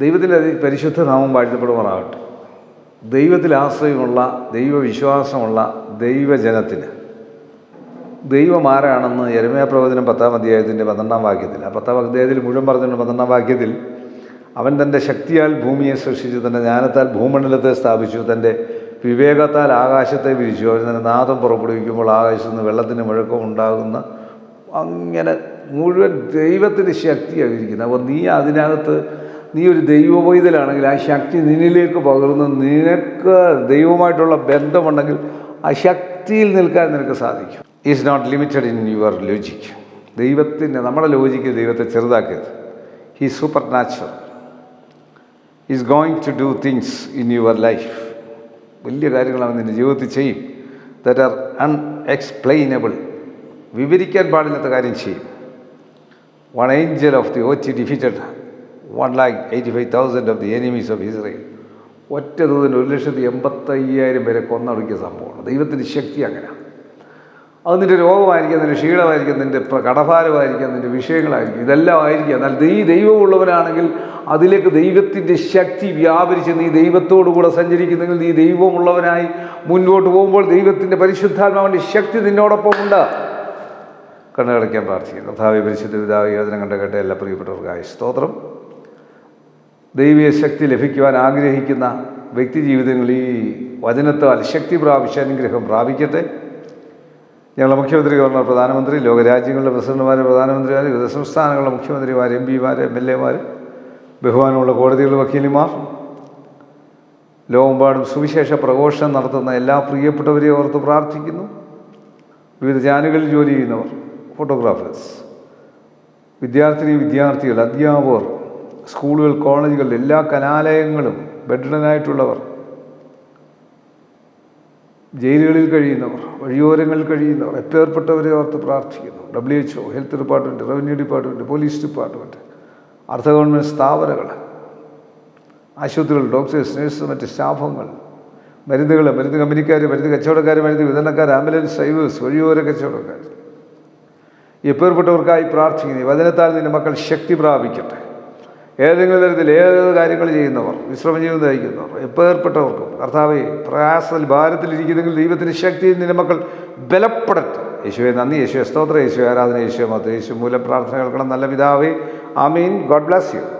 ദൈവത്തിന്റെ പരിശുദ്ധ നാമം വാഴ്ത്തപ്പെടുമാറാകട്ടെ. ദൈവത്തിൽ ആശ്രയമുള്ള ദൈവവിശ്വാസമുള്ള ദൈവജനത്തിന്. ദൈവം ആരാണെന്ന് യരമയ പ്രവചനം പത്താം അധ്യായത്തിന്റെ പന്ത്രണ്ടാം വാക്യത്തിൽ ആ പത്താം അധ്യായത്തിൽ മുഴുവൻ പറഞ്ഞിട്ടുണ്ട് പന്ത്രണ്ടാം വാക്യത്തിൽ അവൻ തന്റെ ശക്തിയാൽ ഭൂമിയെ സൃഷ്ടിച്ചു തന്റെ ജ്ഞാനത്താൽ ഭൂമണ്ഡലത്തെ സ്ഥാപിച്ചു തന്റെ വിവേകത്താൽ ആകാശത്തെ വിരിച്ചു. അവൻ തന്റെ നാദം പുറപ്പെടുവിക്കുമ്പോൾ ആകാശത്ത് നിന്ന് വെള്ളത്തിന് മുഴക്കം ഉണ്ടാകുന്ന അങ്ങനെ മുഴുവൻ ദൈവത്തിന്റെ ശക്തിയായിരിക്കുന്നത് അപ്പോൾ നീ അതിനകത്ത് നീ ഒരു ദൈവവൈതലാണെങ്കിൽ ആ ശക്തി നിന്നിലേക്ക് പകർന്ന് നിനക്ക് ദൈവമായിട്ടുള്ള ബന്ധമുണ്ടെങ്കിൽ ആ ശക്തിയിൽ നിൽക്കാൻ നിനക്ക് സാധിക്കും. Is not limited in your logic ദൈവത്തിന്റെ നമ്മുടെ ലോജിക്ക് ദൈവത്തെ ചെറുതാക്കരുത് he supernatural is going to do things in your life വലിയ കാര്യങ്ങൾ അവൻ നിന്റെ ജീവിതത്തിൽ ചെയ്യും. ദറ്റ് ആർ അൺഎക്സ്പ്ലെയിനബിൾ വിവരിക്കാൻ പാടില്ലാത്ത കാര്യം ചെയ്യും. One angel of the ഓച്ച് defeated one lakh eighty five thousand of the enemies of Israel ഒറ്റ തോതിന് ഒരു ലക്ഷത്തി എൺപത്തയ്യായിരം പേരെ കൊന്നൊടുക്കിയ സംഭവമാണ്. ദൈവത്തിന്റെ ശക്തി അങ്ങനെ അത് നിന്റെ രോഗമായിരിക്കാം നിന്റെ ക്ഷീണമായിരിക്കാം നിന്റെ കടഭാരമായിരിക്കാം നിന്റെ വിഷയങ്ങളായിരിക്കും. ഇതെല്ലാം ആയിരിക്കും. എന്നാൽ നീ ദൈവമുള്ളവനാണെങ്കിൽ അതിലേക്ക് ദൈവത്തിന്റെ ശക്തി വ്യാപരിച്ച് നീ ദൈവത്തോടു കൂടെ സഞ്ചരിക്കുന്നെങ്കിൽ നീ ദൈവമുള്ളവനായി മുന്നോട്ട് പോകുമ്പോൾ ദൈവത്തിന്റെ പരിശുദ്ധാത്മാവിന്റെ ശക്തി നിന്നോടൊപ്പം ഉണ്ട്. കണ്ണുകടയ്ക്കാൻ പ്രാർത്ഥിക്കുന്നു. കഥാവി പരിശുദ്ധ പിതാവ് യോജന കണ്ട കേട്ട എല്ലാ പ്രിയപ്പെട്ടവർക്കായ സ്തോത്രം. ദൈവീയ ശക്തി ലഭിക്കുവാൻ ആഗ്രഹിക്കുന്ന വ്യക്തി ജീവിതങ്ങൾ ഈ വചനത്താൽ ശക്തി പ്രാപിച്ച അനുഗ്രഹം പ്രാപിക്കട്ടെ. ഞങ്ങളുടെ മുഖ്യമന്ത്രി ഗവർണർ പ്രധാനമന്ത്രി ലോകരാജ്യങ്ങളുടെ പ്രസിഡന്റുമാർ പ്രധാനമന്ത്രിമാർ വിവിധ സംസ്ഥാനങ്ങളുടെ മുഖ്യമന്ത്രിമാർ എം പിമാർ എം എൽ എമാർ ബഹുമാനമുള്ള കോടതികളുടെ വക്കീലിമാർ ലോകമെമ്പാടും സുവിശേഷ പ്രഘോഷണം നടത്തുന്ന എല്ലാ പ്രിയപ്പെട്ടവരെയും ഓർത്ത് പ്രാർത്ഥിക്കുന്നു. വിവിധ ചാനലുകളിൽ ജോലി ചെയ്യുന്നവർ ഫോട്ടോഗ്രാഫേഴ്സ് വിദ്യാർത്ഥിനി വിദ്യാർത്ഥികൾ അധ്യാപകർ സ്കൂളുകൾ കോളേജുകൾ എല്ലാ കലാലയങ്ങളും ബെഡ്രനായിട്ടുള്ളവർ ജയിലുകളിൽ കഴിയുന്നവർ വഴിയോരങ്ങളിൽ കഴിയുന്നവർ എപ്പേർപ്പെട്ടവരെ ഓർത്ത് പ്രാർത്ഥിക്കുന്നു. W H O health department revenue department police department അർദ്ധ ഗവൺമെന്റ് സ്ഥാപനങ്ങൾ ആശുപത്രികൾ ഡോക്ടേഴ്സ് നേഴ്സ് മറ്റ് സ്റ്റാഫുകൾ മരുന്നുകൾ മരുന്ന് കമ്പനിക്കാർ മരുന്ന് കച്ചവടക്കാർ മരുന്ന് വിതരണക്കാർ ആംബുലൻസ് ഡ്രൈവേഴ്സ് വഴിയോര കച്ചവടക്കാർ. എപ്പേർപ്പെട്ടവർക്കായി പ്രാർത്ഥിക്കുന്നു. വചനത്താൽ നിന്റെ മക്കൾ ശക്തി പ്രാപിക്കട്ടെ. ഏതെങ്കിലും തരത്തിൽ ഏത് കാര്യങ്ങൾ ചെയ്യുന്നവർ വിശ്രമ ജീവിതം നയിക്കുന്നവർ എപ്പേർപ്പെട്ടവർക്കും കർത്താവെ പ്രയാസത്തിൽ ഭാരത്തിലിരിക്കുന്നെങ്കിൽ ദൈവത്തിന് ശക്തി നിന്റെ മക്കൾ ബലപ്പെടട്ടെ യേശുവെ നന്ദി. യേശുവെ സ്തോത്ര. യേശു ആരാധന. യേശു മത്ത് യേശു മൂലം പ്രാർത്ഥന കേൾക്കണം. നല്ല പിതാവേ ആമീൻ. ഗോഡ് ബ്ലാസ് യു.